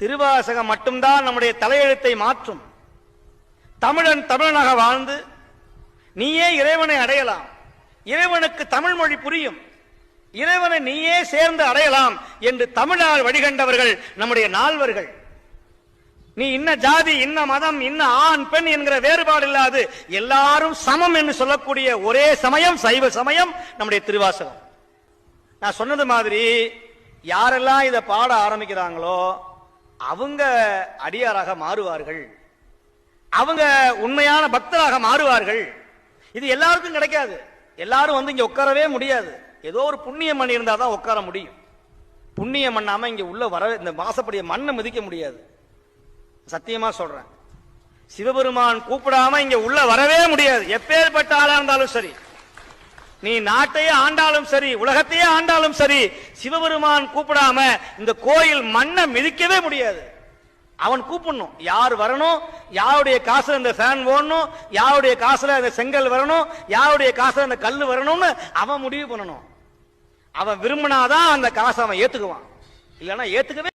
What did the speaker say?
திருவாசகம் மட்டும்தான் நம்முடைய தலையெழுத்தை மாற்றும். தமிழன் தமிழனாக வாழ்ந்து நீயே இறைவனை அடையலாம். இறைவனுக்கு தமிழ் மொழி புரியும். இறைவனை நீயே சேர்ந்து அடையலாம் என்று தமிழால் வழிகண்டவர்கள் நம்முடைய நால்வர்கள். நீ இன்ன ஜாதி இன்ன மதம் இன்ன ஆண் பெண் என்கிற வேறுபாடு இல்லாது எல்லாரும் சமம் என்று சொல்லக்கூடிய ஒரே சமயம் சைவ சமயம் நம்முடைய திருவாசகம். நான் சொன்னது மாதிரி யாரெல்லாம் இதை பாட ஆரம்பிக்கிறாங்களோ அவங்க அடியாராக மாறுவார்கள். அவங்க உண்மையான பக்தராக மாறுவார்கள். இது எல்லாருக்கும் கிடைக்காது. எல்லாரும் வந்து இங்க உட்காரவே முடியாது. ஏதோ ஒரு புண்ணிய மண் இருந்தால் தான் உட்கார முடியும். புண்ணியம் மண்ணாம இங்க உள்ள வர இந்த வாசப்படிய மண்ணை மிதிக்க முடியாது. சத்தியமா சொல்றேன். சிவபெருமான் கூப்பிடாம இங்க உள்ள வரவே முடியாது. எப்பேற்பட்ட ஆளா இருந்தாலும் சரி. நீ நாட்டையே ஆண்டாலும் சரி உலகத்தையே ஆண்டாலும் சரி சிவபெருமான் கூப்பிடாம இந்த கோயில் மண்ணை மிதிக்கவே முடியாது. அவன் கூப்பிடணும். யார் வரணும்? யாருடைய காசுல இந்த ஃபேன் ஓடணும்? யாருடைய காசுல இந்த செங்கல் வரணும்? யாருடைய காசுல இந்த கல் வரணும்னு அவன் முடிவு பண்ணணும். அவன் விரும்பினாதான் அந்த காசை அவன் ஏத்துக்குவான். இல்லைன்னா ஏத்துக்கவே